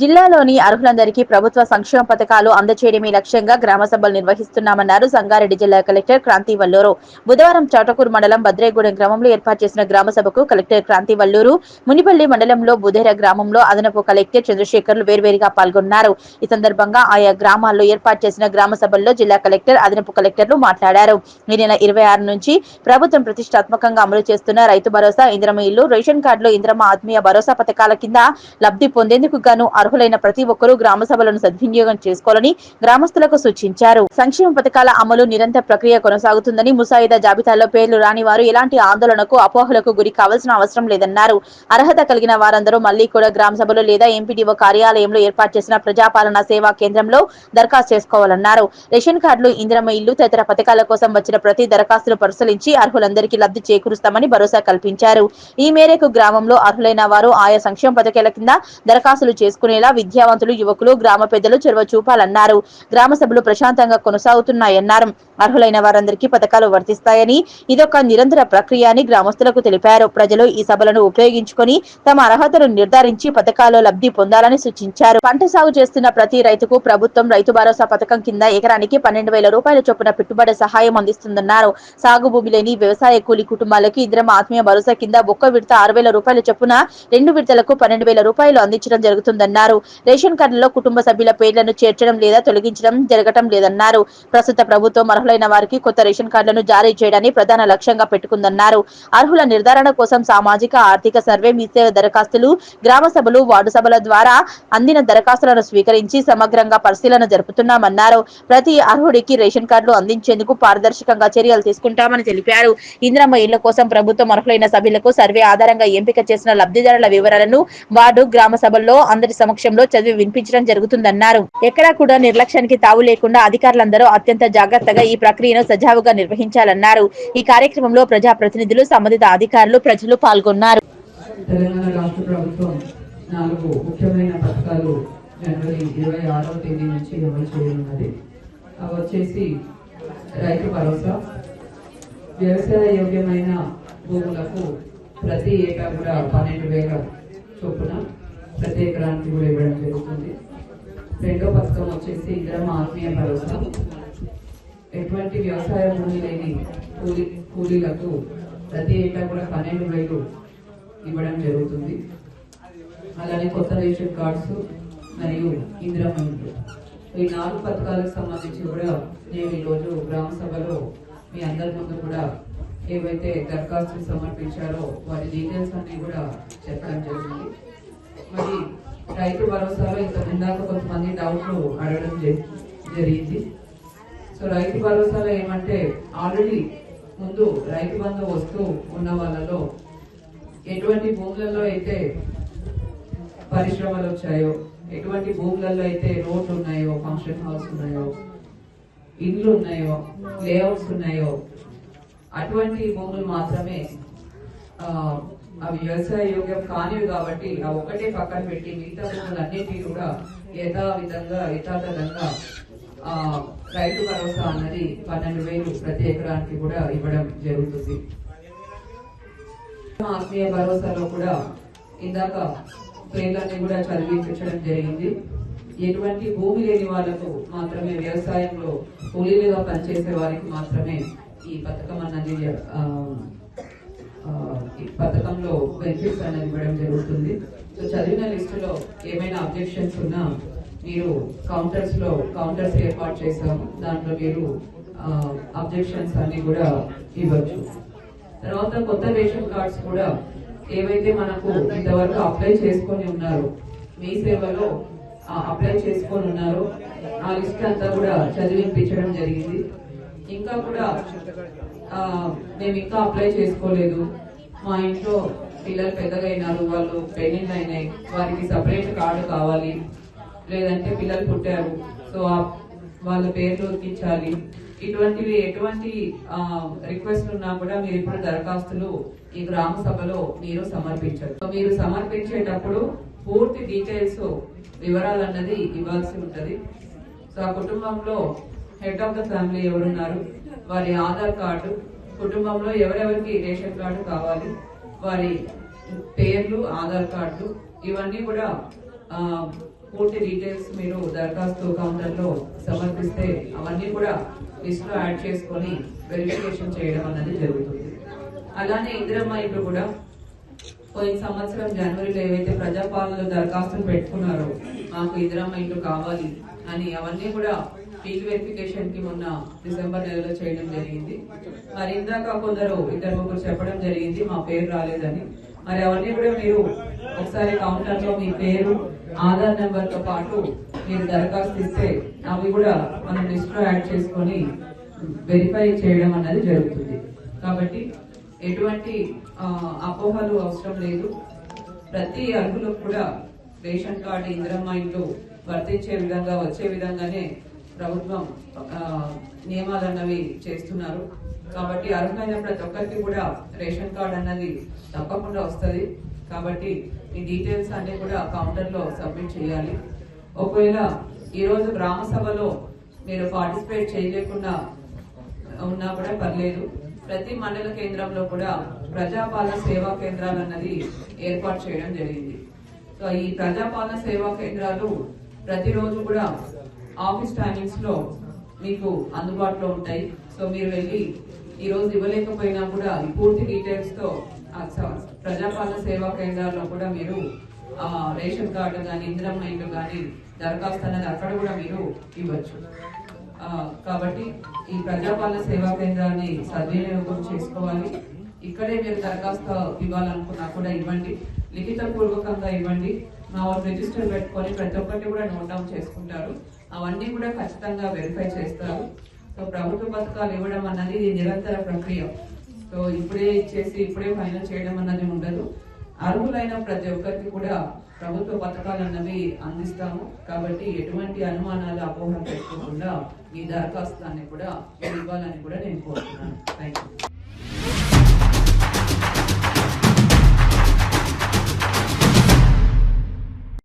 జిల్లాలోని అర్హులందరికీ ప్రభుత్వ సంక్షేమ పథకాలు అందచేయడమే లక్ష్యంగా గ్రామ సభలు నిర్వహిస్తున్నామన్నారు సంగారెడ్డి జిల్లా కలెక్టర్ క్రాంతి వల్లూరు. బుధవారం చాటకూరు మండలం భద్రేగూడెం గ్రామంలో ఏర్పాటు చేసిన గ్రామ సభకు కలెక్టర్ క్రాంతి వల్లూరు మునిపల్లి మండలంలో బుధేర గ్రామంలో అదనపు కలెక్టర్ చంద్రశేఖర్లు వేర్వేరుగా పాల్గొన్నారు. ఈ సందర్భంగా ఆయా గ్రామాల్లో ఏర్పాటు చేసిన గ్రామ సభల్లో జిల్లా కలెక్టర్ అదనపు కలెక్టర్లు మాట్లాడారు. ఈ నెల ఇరవై ఆరు నుంచి ప్రభుత్వం ప్రతిష్టాత్మకంగా అమలు చేస్తున్న రైతు భరోసా ఇంద్రమ ఇల్లు రేషన్ కార్డులో ఇంద్రమ ఆత్మీయ భరోసా పథకాల కింద లబ్ధి పొందేందుకు గాను అర్హులైన ప్రతి ఒక్కరూ గ్రామ సభలను సద్వినియోగం చేసుకోవాలని గ్రామస్తులకు సూచించారు. సంక్షేమ పథకాల అమలు నిరంతర ప్రక్రియ కొనసాగుతుందని ముసాయిదా జాబితాలో పేర్లు రాని వారు ఎలాంటి ఆందోళనకు అపోహలకు గురి కావాల్సిన అవసరం లేదన్నారు. అర్హత కలిగిన వారందరూ మళ్ళీ కూడా గ్రామ సభలో లేదా ఎంపీడీఓ కార్యాలయంలో ఏర్పాటు చేసిన ప్రజాపాలన సేవా కేంద్రంలో దరఖాస్తు చేసుకోవాలన్నారు. రేషన్ కార్డులు ఇందిరమ్మ ఇల్లు తదితర పథకాల కోసం వచ్చిన ప్రతి దరఖాస్తును పరిశీలించి అర్హులందరికీ లబ్ధి చేకూరుస్తామని భరోసా కల్పించారు. ఈ మేరకు గ్రామంలో అర్హులైన వారు ఆయా సంక్షేమ పథకాల కింద దరఖాస్తులు చేసుకుని చేసుకునేలా విద్యావంతులు యువకులు గ్రామ పెద్దలు చొరవ చూపాలన్నారు. గ్రామ సభలు ప్రశాంతంగా కొనసాగుతున్నాయన్నారు. అర్హులైన వారందరికీ పథకాలు వర్తిస్తాయని ఇదొక నిరంతర ప్రక్రియ అని గ్రామస్తులకు తెలిపారు. ప్రజలు ఈ సభలను ఉపయోగించుకొని తమ అర్హతను నిర్ధారించి పథకాల్లో లబ్ధి పొందాలని సూచించారు. పంట సాగు చేస్తున్న ప్రతి రైతుకు ప్రభుత్వం రైతు భరోసా పథకం కింద ఎకరానికి పన్నెండు వేల రూపాయల చొప్పున పెట్టుబడి సహాయం అందిస్తుందన్నారు. సాగు భూమి లేని వ్యవసాయ కూలి కుటుంబాలకు ఇంద్రమ ఆత్మీయ భరోసా కింద ఒక్క విడత ఆరు వేల రూపాయల చొప్పున రెండు విడతలకు పన్నెండు వేల రూపాయలు అందించడం జరుగుతుందన్నారు. రేషన్ కార్డులో కుటుంబ సభ్యుల పేర్లను చేర్చడం లేదా తొలగించడం జరగటం లేదన్నారు. ప్రస్తుత ప్రభుత్వం అర్హులైన వారికి కొత్త రేషన్ కార్డులను జారీ చేయడాన్ని ప్రధాన లక్ష్యంగా పెట్టుకుందన్నారు. అర్హుల నిర్ధారణ కోసం సామాజిక ఆర్థిక సర్వే మీసేవ దరఖాస్తులు గ్రామ సభలు వార్డు సభల ద్వారా అందిన దరఖాస్తులను స్వీకరించి సమగ్రంగా పరిశీలన జరుపుతున్నామన్నారు. ప్రతి అర్హుడికి రేషన్ కార్డులు అందించేందుకు పారదర్శకంగా చర్యలు తీసుకుంటామని తెలిపారు. ఇంద్రమ్మ ఇళ్ళ కోసం ప్రభుత్వం అర్హులైన సభ్యులకు సర్వే ఆధారంగా ఎంపిక చేసిన లబ్ధిదారుల వివరాలను వార్డు గ్రామ సభల్లో అందరి సమక్షంలో చదివి వినిపించడం జరుగుతుందన్నారు. ఎక్కడా కూడా నిర్లక్ష్యానికి తావు లేకుండా అధికారులందరూ అత్యంత జాగ్రత్తగా ఈ ప్రక్రియను సజావుగా నిర్వహించాలన్నారు. ఈ కార్యక్రమంలో ప్రజా ప్రతినిధులు సంబంధిత అధికారులు ప్రజలు పాల్గొన్నారు. తెలంగాణ రాష్ట్ర ప్రభుత్వం నాలుగు ముఖ్యమైన పథకాలు జనవరి ఇరవై ఆరవ తేదీ నుంచి అమలు చేయనున్నది. అవి వచ్చేసి రైతు భరోసా వ్యవసాయ యోగ్యమైన భూములకు ప్రతి ఏటా కూడా పన్నెండు వేల చొప్పున ప్రతి ఎకరానికి కూడా ఇవ్వడం జరుగుతుంది. రెండో పథకం వచ్చేసి ఇంద్రమ ఆత్మీయ భరోసా. ఎటువంటి వ్యవసాయ భూమి లేని కూలీ కూలీలకు ప్రతి ఏటా కూడా పన్నెండు వేలు ఇవ్వడం జరుగుతుంది. అలానే కొత్త రేషన్ కార్డ్స్ మరియు ఇందిరమ్మ ఈ నాలుగు పథకాలకు సంబంధించి కూడా నేను ఈరోజు గ్రామ సభలో మీ అందరి ముందు కూడా ఏవైతే దరఖాస్తులు సమర్పించారో వారి డీటెయిల్స్ అన్ని కూడా చెప్పడం జరిగింది. మరి రైతు భరోసాలో ఇంత ఇందాక కొంతమంది డౌట్లు అడగడం జరిగింది. సో రైతు భరోసాలో ఏమంటే ఆల్రెడీ ముందు రైతు బంధు వస్తూ ఉన్న వాళ్ళలో ఎటువంటి భూములలో అయితే పరిశ్రమలు వచ్చాయో ఎటువంటి భూములలో అయితే రోడ్లు ఉన్నాయో ఫంక్షన్ హాల్స్ ఉన్నాయో ఇండ్లు ఉన్నాయో లేఅవుట్స్ ఉన్నాయో అటువంటి భూములు మాత్రమే అవి వ్యవసాయ యోగ్యం కానివి కాబట్టి ఆ ఒకటే పక్కన పెట్టి మిగతా భూములన్నిటికీ కూడా యథావిధంగా యథాతథంగా ఆ, రైతు భరోసా అన్నది పన్నెండు వేలు ప్రతి ఎకరానికి కూడా ఇవ్వడం జరుగుతుంది. ఆత్మీయ భరోసాలో కూడా ఇందాక పేర్లన్నీ కూడా చదివించడం జరిగింది. ఎటువంటి భూమి లేని వాళ్ళకు మాత్రమే వ్యవసాయంలో కూలీలుగా పనిచేసే వారికి మాత్రమే ఈ పథకం అన్నది ఆ, పథకంలో బెనిఫిట్స్ అనేది ఇవ్వడం జరుగుతుంది. సో చదివిన లిస్టులో ఏమైనా అబ్జెక్షన్స్ ఉన్నా మీరు కౌంటర్స్లో కౌంటర్స్ ఏర్పాటు చేశాము. దాంట్లో మీరు అబ్జెక్షన్స్ అన్ని కూడా ఇవ్వచ్చు. తర్వాత కొత్త రేషన్ కార్డ్స్ కూడా ఏవైతే మనకు ఇంతవరకు అప్లై చేసుకొని ఉన్నారో మీ సేవలో అప్లై చేసుకొని ఉన్నారో ఆ లిస్ట్ అంతా కూడా చదివింపించడం జరిగింది. ఇంకా కూడా మేము ఇంకా అప్లై చేసుకోలేదు. మా ఇంట్లో పిల్లలు పెద్దగా అయినారు వాళ్ళు పెళ్ళిళ్ళు అయినాయి. వారికి సపరేట్ కార్డు కావాలి. లేదంటే పిల్లలు పుట్టారు. సో వాళ్ళ పేర్లు ఉతికించాలి ఇటువంటివి ఎటువంటి రిక్వెస్ట్ ఉన్నా కూడా మీరు ఇప్పుడు దరఖాస్తులు ఈ గ్రామ సభలో మీరు సమర్పించారు. సో మీరు సమర్పించేటప్పుడు పూర్తి డీటెయిల్స్ వివరాలు అన్నది ఇవ్వాల్సి ఉంటుంది. సో ఆ కుటుంబంలో హెడ్ ఆఫ్ ద ఫ్యామిలీ ఎవరున్నారు? వారి ఆధార్ కార్డు కుటుంబంలో ఎవరెవరికి రేషన్ కార్డు కావాలి వారి పేర్లు ఆధార్ కార్డు ఇవన్నీ కూడా పూర్తి డీటెయిల్స్ మీరు దరఖాస్తు కౌంటర్లో సమర్పిస్తే అవన్నీ కూడా లిస్ట్లో యాడ్ చేసుకొని వెరిఫికేషన్ చేయడం అన్నది జరుగుతుంది. అలానే ఇందిరమ్మ ఇప్పుడు కూడా పోయిన సంవత్సరం జనవరిలో ఏవైతే ప్రజాపాలనలో దరఖాస్తులు పెట్టుకున్నారో మాకు ఇందిరమ్మ ఇల్లు కావాలి అని అవన్నీ కూడా ఫీల్డ్ వెరిఫికేషన్కి మొన్న డిసెంబర్ నెలలో చేయడం జరిగింది. మరి ఇందాక కొందరు ఇద్దరు ముగ్గురు చెప్పడం జరిగింది మా పేరు రాలేదని. మరి అవన్నీ కూడా మీరు ఒకసారి కౌంటర్లో మీ పేరు ఆధార్ నెంబర్తో పాటు మీరు దరఖాస్తు ఇస్తే అవి కూడా మనం లిస్ట్లో యాడ్ చేసుకొని వెరిఫై చేయడం అన్నది జరుగుతుంది. కాబట్టి ఎటువంటి అపోహలు అవసరం లేదు. ప్రతి అర్హులకు కూడా రేషన్ కార్డు ఇంద్రమ్మ ఇంట్లో వర్తించే విధంగా వచ్చే విధంగానే ప్రభుత్వం నియమాలు అన్నవి చేస్తున్నారు. కాబట్టి అర్హులైన ప్రతి ఒక్కరికి కూడా రేషన్ కార్డు అన్నది తప్పకుండా వస్తుంది. కాబట్టి ఈ డీటెయిల్స్ అన్ని కూడా కౌంటర్లో సబ్మిట్ చేయాలి. ఒకవేళ ఈరోజు గ్రామ సభలో మీరు పార్టిసిపేట్ చేయలేకుండా ఉన్నా కూడా పర్లేదు. ప్రతి మండల కేంద్రంలో కూడా ప్రజాపాలన సేవా కేంద్రాలు అన్నది ఏర్పాటు చేయడం జరిగింది. సో ఈ ప్రజాపాలన సేవా కేంద్రాలు ప్రతిరోజు కూడా ఆఫీస్ టైమింగ్స్లో మీకు అందుబాటులో ఉంటాయి. సో మీరు వెళ్ళి ఈ రోజు ఇవ్వలేకపోయినా కూడా ఈ పూర్తి డీటెయిల్స్తో స- ప్రజాపాలన సేవా కేంద్రాల్లో కూడా మీరు రేషన్ కార్డు కానీ ఇందిరమ్మ ఇల్లు కానీ దరఖాస్తు అనేది అక్కడ కూడా మీరు ఇవ్వచ్చు. కాబట్టి ఈ ప్రజాపాలన సేవా కేంద్రాన్ని సద్వినియోగం చేసుకోవాలి. ఇక్కడే మీరు దరఖాస్తు ఇవ్వాలనుకున్నా కూడా ఇవ్వండి. లిఖిత పూర్వకంగా ఇవ్వండి. మా వాళ్ళు రిజిస్టర్ పెట్టుకొని ప్రతి ఒక్కటి కూడా నోట్ డౌన్ చేసుకుంటారు. అవన్నీ కూడా ఖచ్చితంగా వెరిఫై చేస్తారు. సో ప్రభుత్వ పథకాలు ఇవ్వడం అన్నది నిరంతర ప్రక్రియ. సో ఇప్పుడే ఇచ్చేసి ఇప్పుడే ఫైనల్ చేయడం అన్నది ఉండదు. అర్హులైన ప్రతి ఒక్కరికి కూడా ప్రభుత్వ పథకాలు అన్నవి అందిస్తాము. కాబట్టి ఎటువంటి అనుమానాలు అపోహలు పెట్టుకోకుండా ఈ దరఖాస్తులన్నీ కూడా ఇవ్వాలని కూడా నేను కోరుతున్నాను. Thank you